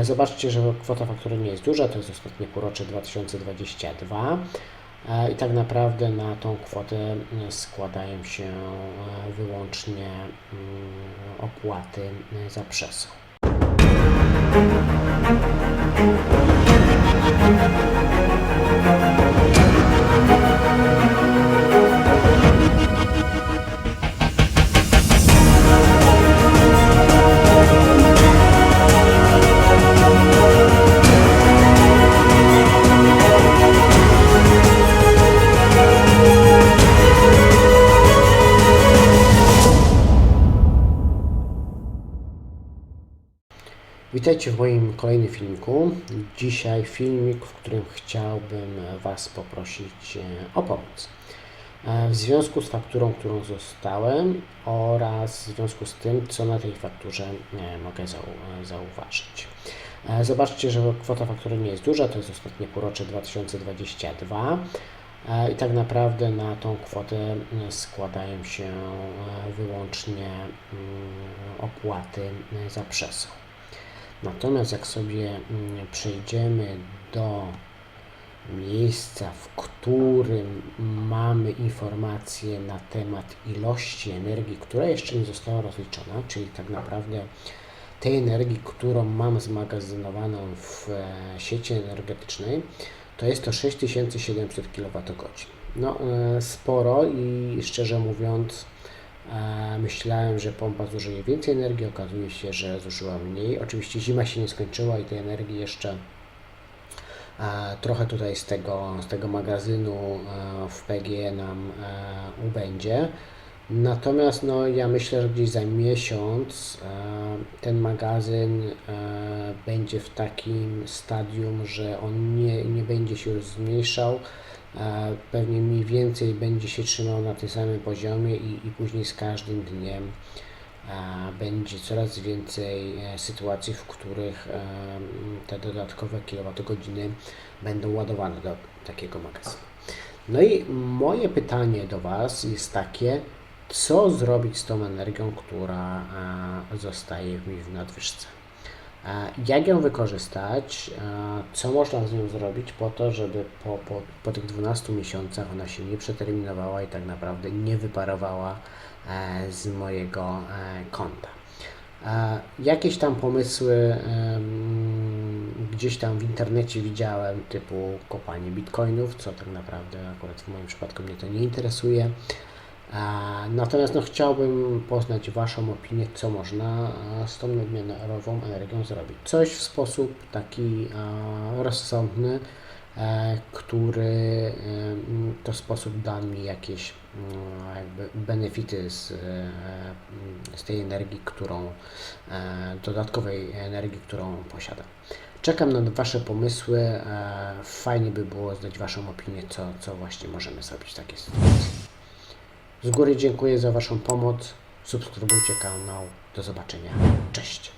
E, Zobaczcie, że kwota faktury nie jest duża, to jest ostatnie półrocze 2022 E, i tak naprawdę na tą kwotę mm, składają się e, wyłącznie mm, opłaty e, za przesył. Witajcie w moim kolejnym filmiku. Dzisiaj filmik, w którym chciałbym Was poprosić e, o pomoc. E, W związku z fakturą, którą zostałem oraz w związku z tym, co na tej fakturze e, mogę zau- zauważyć. Zobaczcie, że kwota faktury nie jest duża, to jest ostatnie półrocze 2022 E, i tak naprawdę na tą kwotę składają się wyłącznie mm, opłaty za przesył. Natomiast jak sobie mm, przejdziemy do miejsca, w którym mamy informacje na temat ilości energii, która jeszcze nie została rozliczona, czyli tak naprawdę tej energii, którą mam zmagazynowaną w e, sieci energetycznej, to jest to 6700 kWh. No, e, sporo i szczerze mówiąc, Myślałem, że pompa zużyje więcej energii, okazuje się, że zużyła mniej. Oczywiście zima się nie skończyła i tej energii jeszcze trochę tutaj z tego, z tego magazynu w nam e, ubędzie. Natomiast no, ja myślę, że gdzieś za miesiąc e, ten magazyn e, będzie w takim stadium, że on nie, nie będzie się już zmniejszał. E, pewnie mniej więcej będzie się trzymał na tym samym poziomie i, i później z każdym dniem e, będzie coraz więcej e, sytuacji, w których e, te dodatkowe kilowatogodziny będą ładowane do takiego magazynu. No i moje pytanie do Was jest takie, co zrobić z tą energią, która e, zostaje mi w nadwyżce? E, Jak ją wykorzystać? E, Co można z nią zrobić po to, żeby po, po, po tych 12 miesiącach ona się nie przeterminowała i tak naprawdę nie wyparowała z mojego konta? Jakieś tam pomysły gdzieś tam w internecie widziałem, typu kopanie bitcoinów, co tak naprawdę akurat w moim przypadku mnie to nie interesuje. Natomiast no, chciałbym poznać Waszą opinię, co można z tą nadmiarową energią zrobić. Coś w sposób taki rozsądny, e, który to sposób da mi jakieś mm, jakby benefity z, e, z tej energii, którą, e, dodatkowej energii, którą posiadam. Czekam na Wasze pomysły. Fajnie by było znać Waszą opinię, co, co właśnie możemy zrobić w takiej sytuacji. Z góry dziękuję za Waszą pomoc. Subskrybujcie kanał. Do zobaczenia. Cześć.